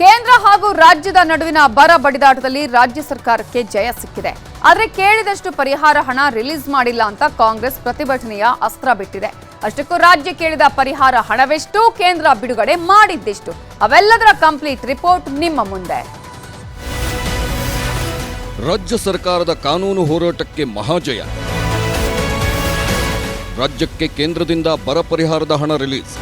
ಕೇಂದ್ರ ಹಾಗೂ ರಾಜ್ಯದ ನಡುವಿನ ಬರ ಬಡಿದಾಟದಲ್ಲಿ ರಾಜ್ಯ ಸರ್ಕಾರಕ್ಕೆ ಜಯ ಸಿಕ್ಕಿದೆ. ಆದರೆ ಕೇಳಿದಷ್ಟು ಪರಿಹಾರ ಹಣ ರಿಲೀಸ್ ಮಾಡಿಲ್ಲ ಅಂತ ಕಾಂಗ್ರೆಸ್ ಪ್ರತಿಭಟನೆಯ ಅಸ್ತ್ರ ಬಿಟ್ಟಿದೆ. ಅಷ್ಟಕ್ಕೂ ರಾಜ್ಯ ಕೇಳಿದ ಪರಿಹಾರ ಹಣವೆಷ್ಟು, ಕೇಂದ್ರ ಬಿಡುಗಡೆ ಮಾಡಿದ್ದೆಷ್ಟು. ಅವೆಲ್ಲದರ ಕಂಪ್ಲೀಟ್ ರಿಪೋರ್ಟ್ ನಿಮ್ಮ ಮುಂದೆ. ರಾಜ್ಯ ಸರ್ಕಾರದ ಕಾನೂನು ಹೋರಾಟಕ್ಕೆ ಮಹಾಜಯ. ರಾಜ್ಯಕ್ಕೆ ಕೇಂದ್ರದಿಂದ ಬರ ಪರಿಹಾರದ ಹಣ ರಿಲೀಸ್.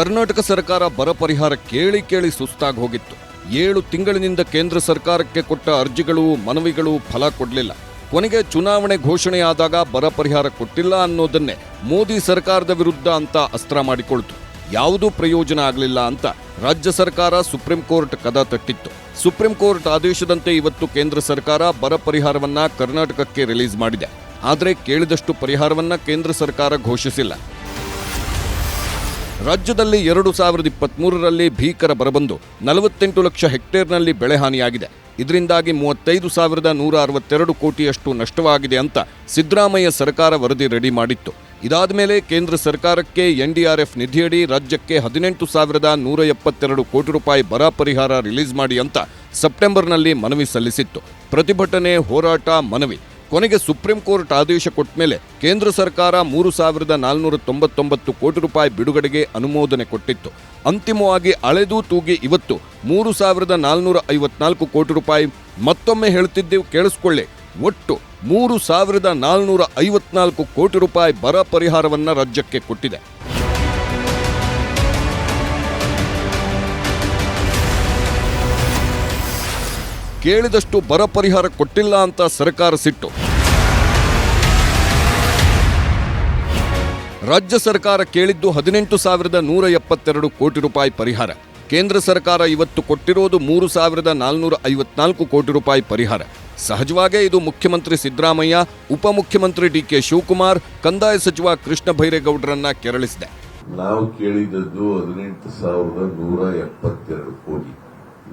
ಕರ್ನಾಟಕ ಸರ್ಕಾರ ಬರ ಪರಿಹಾರ ಕೇಳಿ ಕೇಳಿ ಸುಸ್ತಾಗಿ ಹೋಗಿತ್ತು. ಏಳು ತಿಂಗಳಿನಿಂದ ಕೇಂದ್ರ ಸರ್ಕಾರಕ್ಕೆ ಕೊಟ್ಟ ಅರ್ಜಿಗಳು, ಮನವಿಗಳು ಫಲ ಕೊಡಲಿಲ್ಲ. ಕೊನೆಗೆ ಚುನಾವಣೆ ಘೋಷಣೆಯಾದಾಗ ಬರ ಪರಿಹಾರ ಕೊಟ್ಟಿಲ್ಲ ಅನ್ನೋದನ್ನೇ ಮೋದಿ ಸರ್ಕಾರದ ವಿರುದ್ಧ ಅಂತ ಅಸ್ತ್ರ ಮಾಡಿಕೊಳ್ತು. ಯಾವುದೂ ಪ್ರಯೋಜನ ಆಗಲಿಲ್ಲ ಅಂತ ರಾಜ್ಯ ಸರ್ಕಾರ ಸುಪ್ರೀಂ ಕೋರ್ಟ್ ಕದ ತಟ್ಟಿತ್ತು. ಸುಪ್ರೀಂ ಕೋರ್ಟ್ ಆದೇಶದಂತೆ ಇವತ್ತು ಕೇಂದ್ರ ಸರ್ಕಾರ ಬರ ಪರಿಹಾರವನ್ನ ಕರ್ನಾಟಕಕ್ಕೆ ರಿಲೀಸ್ ಮಾಡಿದೆ. ಆದರೆ ಕೇಳಿದಷ್ಟು ಪರಿಹಾರವನ್ನ ಕೇಂದ್ರ ಸರ್ಕಾರ ಘೋಷಿಸಿಲ್ಲ. ರಾಜ್ಯದಲ್ಲಿ ಎರಡು ಸಾವಿರದ ಇಪ್ಪತ್ಮೂರರಲ್ಲಿ ಭೀಕರ ಬರಬಂದು ನಲವತ್ತೆಂಟು ಲಕ್ಷ ಹೆಕ್ಟೇರ್ನಲ್ಲಿ ಬೆಳೆಹಾನಿಯಾಗಿದೆ ಇದರಿಂದಾಗಿ ಮೂವತ್ತೈದು ಸಾವಿರದ ನೂರ ಅರವತ್ತೆರಡು ಕೋಟಿಯಷ್ಟು ನಷ್ಟವಾಗಿದೆ ಅಂತ ಸಿದ್ದರಾಮಯ್ಯ ಸರ್ಕಾರ ವರದಿ ರೆಡಿ ಮಾಡಿತ್ತು. ಇದಾದ ಮೇಲೆ ಕೇಂದ್ರ ಸರ್ಕಾರಕ್ಕೆ ಎನ್ಡಿಆರ್ಎಫ್ ನಿಧಿಯಡಿ ರಾಜ್ಯಕ್ಕೆ ಹದಿನೆಂಟು ಸಾವಿರದ ನೂರ ಎಪ್ಪತ್ತೆರಡು ಕೋಟಿ ರೂಪಾಯಿ ಬರ ಪರಿಹಾರ ರಿಲೀಸ್ ಮಾಡಿ ಅಂತ ಸೆಪ್ಟೆಂಬರ್ನಲ್ಲಿ ಮನವಿ ಸಲ್ಲಿಸಿತ್ತು. ಪ್ರತಿಭಟನೆ, ಹೋರಾಟ, ಮನವಿ. ಕೊನೆಗೆ ಸುಪ್ರೀಂ ಕೋರ್ಟ್ ಆದೇಶ ಕೊಟ್ಟ ಮೇಲೆ ಕೇಂದ್ರ ಸರ್ಕಾರ ಮೂರು ಸಾವಿರದ ನಾಲ್ನೂರ ತೊಂಬತ್ತೊಂಬತ್ತು ಕೋಟಿ ರೂಪಾಯಿ ಬಿಡುಗಡೆಗೆ ಅನುಮೋದನೆ ಕೊಟ್ಟಿತ್ತು. ಅಂತಿಮವಾಗಿ ಅಳೆದು ತೂಗಿ ಇವತ್ತು ಮೂರು ಸಾವಿರದ ನಾಲ್ನೂರ ಐವತ್ನಾಲ್ಕು ಕೋಟಿ ರೂಪಾಯಿ ಮತ್ತೊಮ್ಮೆ ಹೇಳ್ತಿದ್ದೇವೆ ಕೇಳಿಸ್ಕೊಳ್ಳಿ. ಒಟ್ಟು ಮೂರು ಸಾವಿರದ ನಾಲ್ನೂರ ಐವತ್ನಾಲ್ಕು ಕೋಟಿ ರೂಪಾಯಿ ಬರ ಪರಿಹಾರವನ್ನು ರಾಜ್ಯಕ್ಕೆ ಕೊಟ್ಟಿದೆ. ಕೇಳಿದಷ್ಟು ಬರ ಪರಿಹಾರ ಕೊಟ್ಟಿಲ್ಲ ಅಂತ ಸರ್ಕಾರ ಸಿಟ್ಟು. ರಾಜ್ಯ ಸರ್ಕಾರ ಕೇಳಿದ್ದು ಹದಿನೆಂಟು ಸಾವಿರದ ನೂರ ಎಪ್ಪತ್ತೆರಡು ಕೋಟಿ ರೂಪಾಯಿ ಪರಿಹಾರ. ಕೇಂದ್ರ ಸರ್ಕಾರ ಇವತ್ತು ಕೊಟ್ಟಿರೋದು ಮೂರು ಸಾವಿರದ ನಾಲ್ನೂರ ಐವತ್ನಾಲ್ಕು ಕೋಟಿ ರೂಪಾಯಿ ಪರಿಹಾರ. ಸಹಜವಾಗೇ ಇದು ಮುಖ್ಯಮಂತ್ರಿ ಸಿದ್ದರಾಮಯ್ಯ, ಉಪಮುಖ್ಯಮಂತ್ರಿ ಡಿ ಕೆ ಶಿವಕುಮಾರ್, ಕಂದಾಯ ಸಚಿವ ಕೃಷ್ಣ ಬೈರೇಗೌಡರನ್ನ ಕೆರಳಿಸಿದೆ. ನಾವು ಕೇಳಿದದ್ದು ಹದಿನೆಂಟು ಸಾವಿರದ ನೂರ ಎಪ್ಪತ್ತೆರಡು ಕೋಟಿ.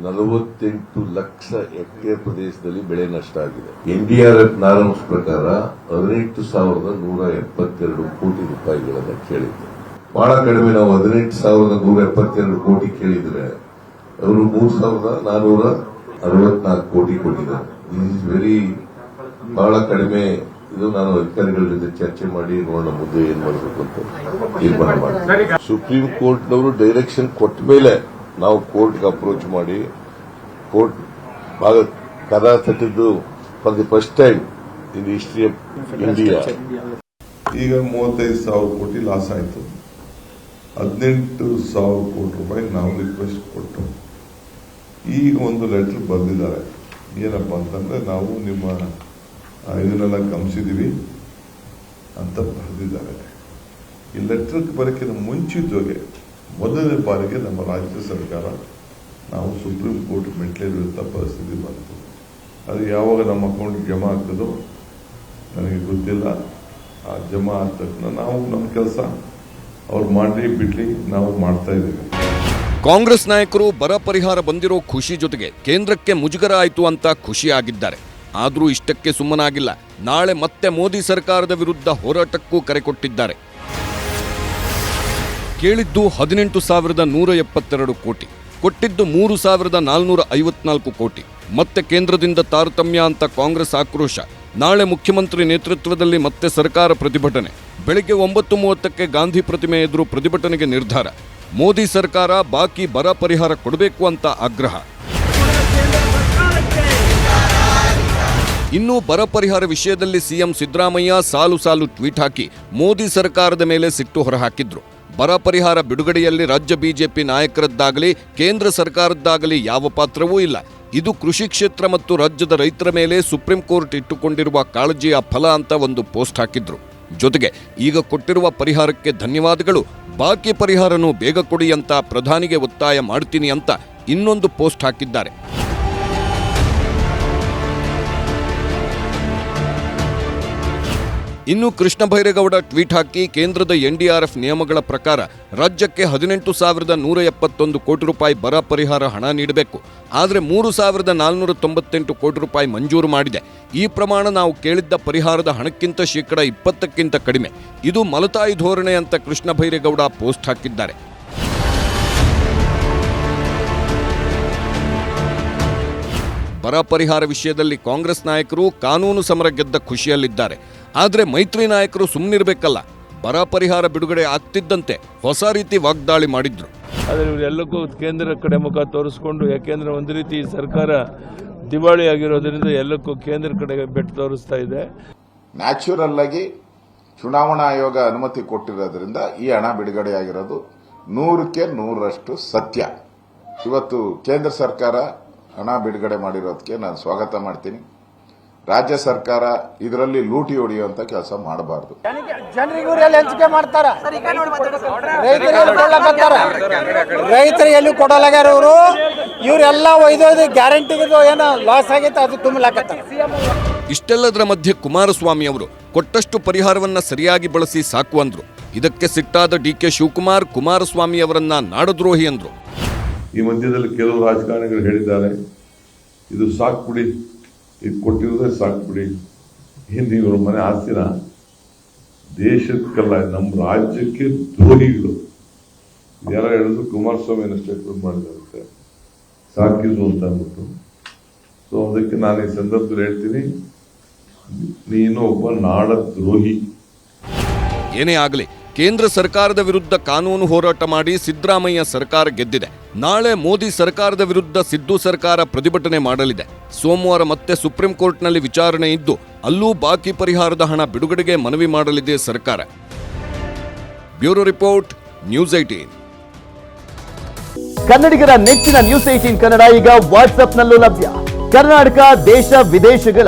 ನಲವತ್ತೆಂಟು ಲಕ್ಷ ಹೆಕ್ಟೇರ್ ಪ್ರದೇಶದಲ್ಲಿ ಬೆಳೆ ನಷ್ಟ ಆಗಿದೆ. ಎನ್ಡಿಆರ್ಎಫ್ ನಾರಾಂಶ ಪ್ರಕಾರ ಹದಿನೆಂಟು ಸಾವಿರದ ನೂರ ಎಪ್ಪತ್ತೆರಡು ಕೋಟಿ ರೂಪಾಯಿಗಳನ್ನು ಕೇಳಿದ್ದೆ ಬಹಳ ಕಡಿಮೆ ನಾವು ಹದಿನೆಂಟು ಸಾವಿರದ ನೂರ ಎಪ್ಪತ್ತೆರಡು ಕೋಟಿ ಕೇಳಿದ್ರೆ ಅವರು ಮೂರು ಸಾವಿರದ ನಾನೂರ ಅರವತ್ನಾಲ್ಕು ಕೋಟಿ ಕೊಟ್ಟಿದ್ದಾರೆ. ಇಸ್ ವೆರಿ ಬಹಳ ಕಡಿಮೆ. ಇದು ನಾನು ಅಧಿಕಾರಿಗಳ ಜೊತೆ ಚರ್ಚೆ ಮಾಡಿ ನೋಡೋಣ ಮುಂದೆ ಏನ್ ಮಾಡಬೇಕು ಅಂತ ತೀರ್ಮಾನ ಮಾಡಿ ಸುಪ್ರೀಂ ಕೋರ್ಟ್ನವರು ಡೈರೆಕ್ಷನ್ ಕೊಟ್ಟ ಮೇಲೆ ನಾವು ಕೋರ್ಟ್ಗೆ ಅಪ್ರೋಚ್ ಮಾಡಿ, ಕೋರ್ಟ್ ಭಾಗ ತಟ್ಟಿದ್ದು for the first time in history of India ಈಗ ಮೂವತ್ತೈದು ಸಾವಿರ ಕೋಟಿ ಲಾಸ್ ಆಯಿತು. ಹದಿನೆಂಟು ಸಾವಿರ ಕೋಟಿ ರೂಪಾಯಿ ನಾವು ರಿಕ್ವೆಸ್ಟ್ ಕೊಟ್ಟು, ಈಗ ಒಂದು ಲೆಟರ್ ಬರೆದಿದ್ದಾರೆ. ಏನಪ್ಪ ಅಂತಂದ್ರೆ ನಾವು ನಿಮ್ಮ ಇದನ್ನೆಲ್ಲ ಗಮನಿಸಿದೀವಿ ಅಂತ ಬರೆದಿದ್ದಾರೆ. ಈ ಲೆಟರ್ ಬರೋಕ್ಕಿಂತ ಮುಂಚಿತವಾಗಿ ಮೊದಲನೇ ಬಾರಿಗೆ ನಮ್ಮ ರಾಜ್ಯ ಸರ್ಕಾರ ನಾವು ಸುಪ್ರೀಂ ಕೋರ್ಟ್ ಮೆಟ್ಲೇರುವಂಥ ಪರಿಸ್ಥಿತಿ ಬಂತು. ಅದು ಯಾವಾಗ ನಮ್ಮ ಅಕೌಂಟ್ ಜಮಾ ಆಗ್ತದೋ ನನಗೆ ಗೊತ್ತಿಲ್ಲ. ಆ ಜಮಾ ಆದ ನಾವು ನಮ್ಮ ಕೆಲಸ ಅವ್ರು ಮಾಡಲಿ ಬಿಡ್ಲಿ ನಾವು ಮಾಡ್ತಾ ಇದ್ದೀವಿ. ಕಾಂಗ್ರೆಸ್ ನಾಯಕರು ಬರ ಪರಿಹಾರ ಬಂದಿರೋ ಖುಷಿ ಜೊತೆಗೆ ಕೇಂದ್ರಕ್ಕೆ ಮುಜುಗರ ಆಯಿತು ಅಂತ ಖುಷಿಯಾಗಿದ್ದಾರೆ. ಆದರೂ ಇಷ್ಟಕ್ಕೆ ಸುಮ್ಮನಾಗಿಲ್ಲ. ನಾಳೆ ಮತ್ತೆ ಮೋದಿ ಸರ್ಕಾರದ ವಿರುದ್ಧ ಹೋರಾಟಕ್ಕೂ ಕರೆ ಕೊಟ್ಟಿದ್ದಾರೆ. ಕೇಳಿದ್ದು ಹದಿನೆಂಟು ಸಾವಿರದ ನೂರ ಎಪ್ಪತ್ತೆರಡು ಕೋಟಿ, ಕೊಟ್ಟಿದ್ದು ಮೂರು ಸಾವಿರದ ನಾಲ್ನೂರ ಐವತ್ನಾಲ್ಕು ಕೋಟಿ. ಮತ್ತೆ ಕೇಂದ್ರದಿಂದ ತಾರತಮ್ಯ ಅಂತ ಕಾಂಗ್ರೆಸ್ ಆಕ್ರೋಶ, ನಾಳೆ ಮುಖ್ಯಮಂತ್ರಿ ನೇತೃತ್ವದಲ್ಲಿ ಮತ್ತೆ ಸರ್ಕಾರ ಪ್ರತಿಭಟನೆ. ಬೆಳಿಗ್ಗೆ ಒಂಬತ್ತು ಮೂವತ್ತಕ್ಕೆ ಗಾಂಧಿ ಪ್ರತಿಮೆ ಎದುರು ಪ್ರತಿಭಟನೆಗೆ ನಿರ್ಧಾರ. ಮೋದಿ ಸರ್ಕಾರ ಬಾಕಿ ಬರ ಪರಿಹಾರ ಕೊಡಬೇಕು ಅಂತ ಆಗ್ರಹ. ಇನ್ನು ಬರ ಪರಿಹಾರ ವಿಷಯದಲ್ಲಿ ಸಿಎಂ ಸಿದ್ದರಾಮಯ್ಯ ಸಾಲು ಸಾಲು ಟ್ವೀಟ್ ಹಾಕಿ ಮೋದಿ ಸರ್ಕಾರದ ಮೇಲೆ ಸಿಟ್ಟು ಹೊರಹಾಕಿದ್ರು. ಬರ ಪರಿಹಾರ ಬಿಡುಗಡೆಯಲ್ಲಿ ರಾಜ್ಯ ಬಿಜೆಪಿ ನಾಯಕರದ್ದಾಗಲಿ, ಕೇಂದ್ರ ಸರ್ಕಾರದ್ದಾಗಲಿ ಯಾವ ಪಾತ್ರವೂ ಇಲ್ಲ. ಇದು ಕೃಷಿ ಕ್ಷೇತ್ರ ಮತ್ತು ರಾಜ್ಯದ ರೈತರ ಮೇಲೆ ಸುಪ್ರೀಂ ಕೋರ್ಟ್ ಇಟ್ಟುಕೊಂಡಿರುವ ಕಾಳಜಿಯ ಫಲ ಅಂತ ಒಂದು ಪೋಸ್ಟ್ ಹಾಕಿದ್ರು. ಜೊತೆಗೆ ಈಗ ಕೊಟ್ಟಿರುವ ಪರಿಹಾರಕ್ಕೆ ಧನ್ಯವಾದಗಳು. ಬಾಕಿ ಪರಿಹಾರನೂ ಬೇಗ ಕೊಡಿ ಅಂತ ಪ್ರಧಾನಿಗೆ ಒತ್ತಾಯ ಮಾಡ್ತೀನಿ ಅಂತ ಇನ್ನೊಂದು ಪೋಸ್ಟ್ ಹಾಕಿದ್ದಾರೆ. ಇನ್ನು ಕೃಷ್ಣ ಬೈರೇಗೌಡ ಟ್ವೀಟ್ ಹಾಕಿ ಕೇಂದ್ರದ ಎನ್ಡಿಆರ್ಎಫ್ ನಿಯಮಗಳ ಪ್ರಕಾರ ರಾಜ್ಯಕ್ಕೆ ಹದಿನೆಂಟು ಸಾವಿರದ ನೂರ ಎಪ್ಪತ್ತೊಂದು ಕೋಟಿ ರೂಪಾಯಿ ಬರ ಪರಿಹಾರ ಹಣ ನೀಡಬೇಕು. ಆದರೆ ಮೂರು ಸಾವಿರದ ನಾಲ್ನೂರ ತೊಂಬತ್ತೆಂಟು ಕೋಟಿ ರೂಪಾಯಿ ಮಂಜೂರು ಮಾಡಿದೆ. ಈ ಪ್ರಮಾಣ ನಾವು ಕೇಳಿದ್ದ ಪರಿಹಾರದ ಹಣಕ್ಕಿಂತ ಶೇಕಡ ಇಪ್ಪತ್ತಕ್ಕಿಂತ ಕಡಿಮೆ. ಇದು ಮಲತಾಯಿ ಧೋರಣೆ ಅಂತ ಕೃಷ್ಣ ಬೈರೇಗೌಡ ಪೋಸ್ಟ್ ಹಾಕಿದ್ದಾರೆ. ಬರ ಪರಿಹಾರ ವಿಷಯದಲ್ಲಿ ಕಾಂಗ್ರೆಸ್ ನಾಯಕರು ಕಾನೂನು ಸಮರ ಗೆದ್ದ ಖುಷಿಯಲ್ಲಿದ್ದಾರೆ. ಆದರೆ ಮೈತ್ರಿ ನಾಯಕರು ಸುಮ್ಮನಿರಬೇಕಲ್ಲ ಬರ ಪರಿಹಾರ ಬಿಡುಗಡೆ ಆಗ್ತಿದ್ದಂತೆ ಹೊಸ ರೀತಿ ವಾಗ್ದಾಳಿ ಮಾಡಿದ್ರು. ಆದರೆ ಇವರೆಲ್ಲಕ್ಕೂ ಕೇಂದ್ರ ಕಡೆ ಮುಖ ತೋರಿಸ್ಕೊಂಡು ಯಾಕೆಂದ್ರೆ ಒಂದು ರೀತಿ ಸರ್ಕಾರ ದಿವಾಳಿ ಆಗಿರೋದ್ರಿಂದ ಎಲ್ಲಕ್ಕೂ ಕೇಂದ್ರ ಕಡೆಗೆ ಬೆಟ್ಟು ತೋರಿಸ್ತಾ ಇದೆ. ನ್ಯಾಚುರಲ್ ಆಗಿ ಚುನಾವಣಾ ಆಯೋಗ ಅನುಮತಿ ಕೊಟ್ಟಿರೋದ್ರಿಂದ ಈ ಹಣ ಬಿಡುಗಡೆಯಾಗಿರೋದು ನೂರಕ್ಕೆ ನೂರರಷ್ಟು ಸತ್ಯ. ಇವತ್ತು ಕೇಂದ್ರ ಸರ್ಕಾರ ಹಣ ಬಿಡುಗಡೆ ಮಾಡಿರೋದಕ್ಕೆ ನಾನು ಸ್ವಾಗತ ಮಾಡ್ತೀನಿ. ರಾಜ್ಯ ಸರ್ಕಾರ ಇದರಲ್ಲಿ ಲೂಟಿ ಹೊಡೆಯುವಂತ ಕೆಲಸ ಮಾಡಬಾರದು. ಜನರಿಗೆ ಇವರೆಲ್ಲ ಹಂಚಿಕೆ ಮಾಡ್ತಾರ? ರೈತರಿಗೆ ಎಲ್ಲಿ ಕೊಡಲಾಗ್ಯಾರ ಇವರು? ಇವರೆಲ್ಲ ಒಯ್ದೋದು ಗ್ಯಾರಂಟಿ ಏನೋ ಲಾಸ್ ಆಗೈತೆ ಅದು ತುಂಬಲಾಕತ್ತಾರ. ಇಷ್ಟೆಲ್ಲದರ ಮಧ್ಯೆ ಕುಮಾರಸ್ವಾಮಿ ಅವರು ಕೊಟ್ಟಷ್ಟು ಪರಿಹಾರವನ್ನ ಸರಿಯಾಗಿ ಬಳಸಿ ಸಾಕು ಅಂದ್ರು. ಇದಕ್ಕೆ ಸಿಟ್ಟಾದ ಡಿ ಕೆ ಶಿವಕುಮಾರ್ ಕುಮಾರಸ್ವಾಮಿ ಅವರನ್ನ ನಾಡದ್ರೋಹಿ ಅಂದ್ರು. ಈ ಮಧ್ಯದಲ್ಲಿ ಕೆಲವು ರಾಜಕಾರಣಿಗಳು ಹೇಳಿದ್ದಾರೆ ಇದು ಸಾಕ್ಬಿಡಿ ಇದು ಕೊಟ್ಟಿರೋದೇ ಸಾಕ್ಬಿಡಿ ಹಿಂದೆ ಇವರು ಮನೆ ಆಸ್ತಿನ ದೇಶಕ್ಕಲ್ಲ, ನಮ್ಮ ರಾಜ್ಯಕ್ಕೆ ದ್ರೋಹಿಗಳು ಯಾರ ಹೇಳಿದ್ರು ಕುಮಾರಸ್ವಾಮಿ ಸ್ಟೇಟ್ಮೆಂಟ್ ಮಾಡಿದಂತೆ ಸಾಕಿದ್ರು ಅಂತ ಅಂದ್ಬಿಟ್ಟು. ಸೊ ಅದಕ್ಕೆ ನಾನು ಈ ಸಂದರ್ಭದಲ್ಲಿ ಹೇಳ್ತೀನಿ, ನೀನು ಒಬ್ಬ ನಾಡ ದ್ರೋಹಿ. ಏನೇ ಆಗಲಿ ಕೇಂದ್ರ ಸರ್ಕಾರದ ವಿರುದ್ಧ ಕಾನೂನು ಹೋರಾಟ ಮಾಡಿ ಸಿದ್ದರಾಮಯ್ಯ ಸರ್ಕಾರ ಗೆದ್ದಿದೆ. ನಾಳೆ ಮೋದಿ ಸರ್ಕಾರದ ವಿರುದ್ಧ ಸಿದ್ದು ಸರ್ಕಾರ ಪ್ರತಿಭಟನೆ ಮಾಡಲಿದೆ. ಸೋಮವಾರ ಮತ್ತೆ ಸುಪ್ರೀಂ ಕೋರ್ಟ್ನಲ್ಲಿ ವಿಚಾರಣೆ ಇದ್ದು, ಅಲ್ಲೂ ಬಾಕಿ ಪರಿಹಾರದ ಹಣ ಬಿಡುಗಡೆಗೆ ಮನವಿ ಮಾಡಲಿದೆ ಸರ್ಕಾರ. ಬ್ಯೂರೋ ರಿಪೋರ್ಟ್, ನ್ಯೂಸ್ ಐಟೀನ್ ಕನ್ನಡಿಗರ ನೆಚ್ಚಿನ ನ್ಯೂಸ್ ಏಟೀನ್ ಕನ್ನಡ ಈಗ ವಾಟ್ಸ್ಆಪ್ನಲ್ಲೂ ಲಭ್ಯ. ಕರ್ನಾಟಕ, ದೇಶ ವಿದೇಶಗಳ